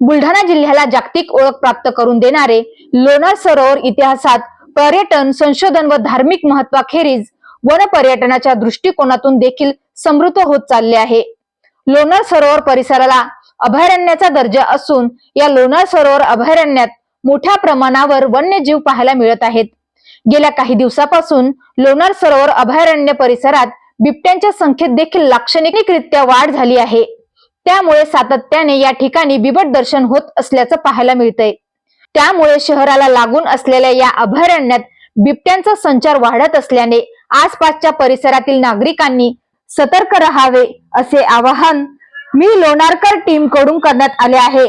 बुलढाणा जिल्ह्याला जागतिक ओळख प्राप्त करून देणारे लोणार सरोवर इतिहासात पर्यटन संशोधन व धार्मिक महत्वाखेरीज वन पर्यटनाच्या दृष्टिकोनातून देखील समृद्ध होत चालले आहे. लोणार सरोवर परिसराला अभयारण्याचा दर्जा असून या लोणार सरोवर अभयारण्यात मोठ्या प्रमाणावर वन्यजीव पाहायला मिळत आहेत. गेल्या काही दिवसापासून लोणार सरोवर अभयारण्य परिसरात बिबट्यांच्या संख्येत देखील लाक्षणिकरित्या वाढ झाली आहे. त्यामुळे सातत्याने या ठिकाणी बिबट दर्शन होत असल्याचं पाहायला मिळतंय. त्यामुळे शहराला लागून असलेल्या या अभयारण्यात बिबट्यांचा संचार वाढत असल्याने आसपासच्या परिसरातील नागरिकांनी सतर्क राहावे असे आवाहन मी लोणारकर टीमकडून करण्यात आले आहे.